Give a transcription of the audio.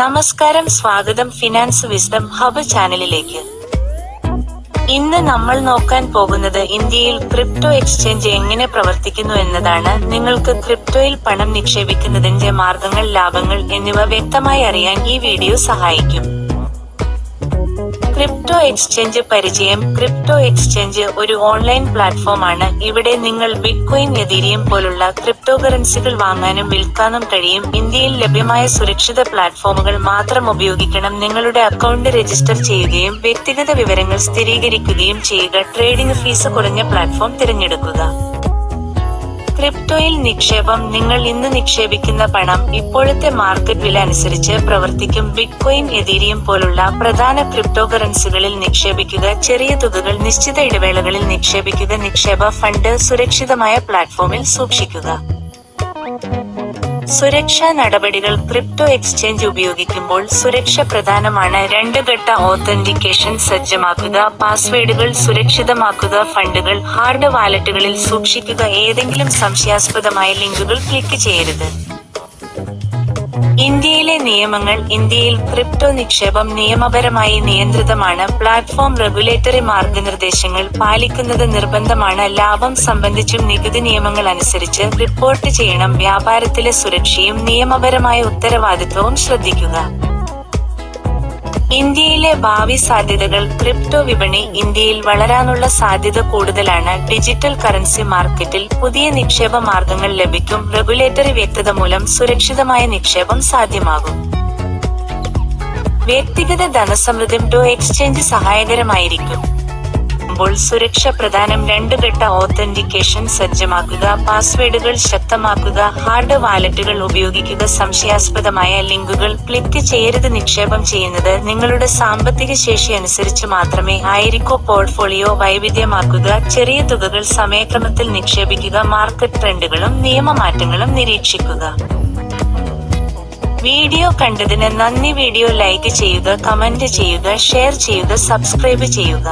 നമസ്കാരം സ്വാഗതം finance wisdom hub ചാനലിലേക്ക്. ഇന്ന് നമ്മൾ നോക്കാൻ പോകുന്നത് ഇന്ത്യയിൽ ക്രിപ്റ്റോ എക്സ്ചേഞ്ച് എങ്ങനെ പ്രവർത്തിക്കുന്നു എന്നതാണ്. നിങ്ങൾക്ക് ക്രിപ്റ്റോയിൽ പണം നിക്ഷേപിക്കുന്നതിന്റെ മാർഗങ്ങൾ ലാഭങ്ങൾ എന്നിവ വ്യക്തമായി അറിയാൻ ഈ വീഡിയോ സഹായിക്കും. ക്രിപ്റ്റോ എക്സ്ചേഞ്ച് പരിചയം ക്രിപ്റ്റോ എക്സ്ചേഞ്ച് ഒരു ഓൺലൈൻ പ്ലാറ്റ്ഫോമാണ്. ഇവിടെ നിങ്ങൾ ബിറ്റ്കോയിൻ എതീരിയം പോലുള്ള ക്രിപ്റ്റോ കറൻസികൾ വാങ്ങാനും വിൽക്കാനും കഴിയും. ഇന്ത്യയിൽ ലഭ്യമായ സുരക്ഷിത പ്ലാറ്റ്ഫോമുകൾ മാത്രം ഉപയോഗിക്കണം. നിങ്ങളുടെ അക്കൗണ്ട് രജിസ്റ്റർ ചെയ്യുകയും വ്യക്തിഗത വിവരങ്ങൾ സ്ഥിരീകരിക്കുകയും ചെയ്യുക. ട്രേഡിംഗ് ഫീസ് കുറഞ്ഞ പ്ലാറ്റ്ഫോം തിരഞ്ഞെടുക്കുക. ക്രിപ്റ്റോയിൽ നിക്ഷേപം നിങ്ങൾ ഇന്ന് നിക്ഷേപിക്കുന്ന പണം ഇപ്പോഴത്തെ മാർക്കറ്റ് വില അനുസരിച്ച് പ്രവർത്തിക്കും. ബിറ്റ്കോയിൻ എതീരിയം പോലുള്ള പ്രധാന ക്രിപ്റ്റോ കറൻസികളിൽ നിക്ഷേപിക്കുക ചെറിയ തുകകൾ നിശ്ചിത ഇടവേളകളിൽ നിക്ഷേപിക്കുക നിക്ഷേപ ഫണ്ട് സുരക്ഷിതമായ പ്ലാറ്റ്ഫോമിൽ സൂക്ഷിക്കുക. സുരക്ഷാ നടപടികൾ ക്രിപ്റ്റോ എക്സ്ചേഞ്ച് ഉപയോഗിക്കുമ്പോൾ സുരക്ഷ പ്രധാനമാണ്. രണ്ട് ഘട്ട ഓതന്റിക്കേഷൻ സജ്ജമാക്കുക പാസ്വേഡുകൾ സുരക്ഷിതമാക്കുക ഫണ്ടുകൾ ഹാർഡ് വാലറ്റുകളിൽ സൂക്ഷിക്കുക ഏതെങ്കിലും സംശയാസ്പദമായ ലിങ്കുകൾ ക്ലിക്ക് ചെയ്യരുത്. ഇന്ത്യയിലെ നിയമങ്ങൾ ഇന്ത്യയിൽ ക്രിപ്റ്റോ നിക്ഷേപം നിയമപരമായി നിയന്ത്രിതമാണ്. പ്ലാറ്റ്ഫോം റെഗുലേറ്ററി മാർഗനിർദ്ദേശങ്ങൾ പാലിക്കുന്നത് നിർബന്ധമാണ്. ലാഭം സംബന്ധിച്ചും നികുതി നിയമങ്ങൾ അനുസരിച്ച് റിപ്പോർട്ട് ചെയ്യണം. വ്യാപാരത്തിലെ സുരക്ഷയും നിയമപരമായ ഉത്തരവാദിത്വവും ശ്രദ്ധിക്കുക. ഇന്ത്യയിലെ ഭാവി സാധ്യതകൾ ക്രിപ്റ്റോ വിപണി ഇന്ത്യയിൽ വളരാനുള്ള സാധ്യത കൂടുതലാണ്. ഡിജിറ്റൽ കറൻസി മാർക്കറ്റിൽ പുതിയ നിക്ഷേപ മാർഗങ്ങൾ ലഭിക്കും. റെഗുലേറ്ററി വ്യക്തത മൂലം സുരക്ഷിതമായ നിക്ഷേപം സാധ്യമാകും. വ്യക്തിഗത ധനസമൃദ്ധം ടു എക്സ്ചേഞ്ച് സഹായകരമായിരിക്കും. പ്പോൾ സുരക്ഷ പ്രധാനം രണ്ട് ഘട്ട ഓത്തന്റിക്കേഷൻ സജ്ജമാക്കുക പാസ്വേഡുകൾ ശക്തമാക്കുക ഹാർഡ് വാലറ്റുകൾ ഉപയോഗിക്കുക സംശയാസ്പദമായ ലിങ്കുകൾ ക്ലിക്ക് ചെയ്യരുത് നിക്ഷേപം ചെയ്യുന്നത് നിങ്ങളുടെ സാമ്പത്തിക ശേഷി അനുസരിച്ച് മാത്രമേ ആയിരിക്കോ. പോർട്ട്ഫോളിയോ വൈവിധ്യമാക്കുക ചെറിയ തുകകൾ സമയക്രമത്തിൽ നിക്ഷേപിക്കുക മാർക്കറ്റ് ട്രെൻഡുകളും നിയമമാറ്റങ്ങളും നിരീക്ഷിക്കുക. വീഡിയോ കണ്ടതിന് നന്ദി. വീഡിയോ ലൈക്ക് ചെയ്യുക കമന്റ് ചെയ്യുക ഷെയർ ചെയ്യുക സബ്സ്ക്രൈബ് ചെയ്യുക.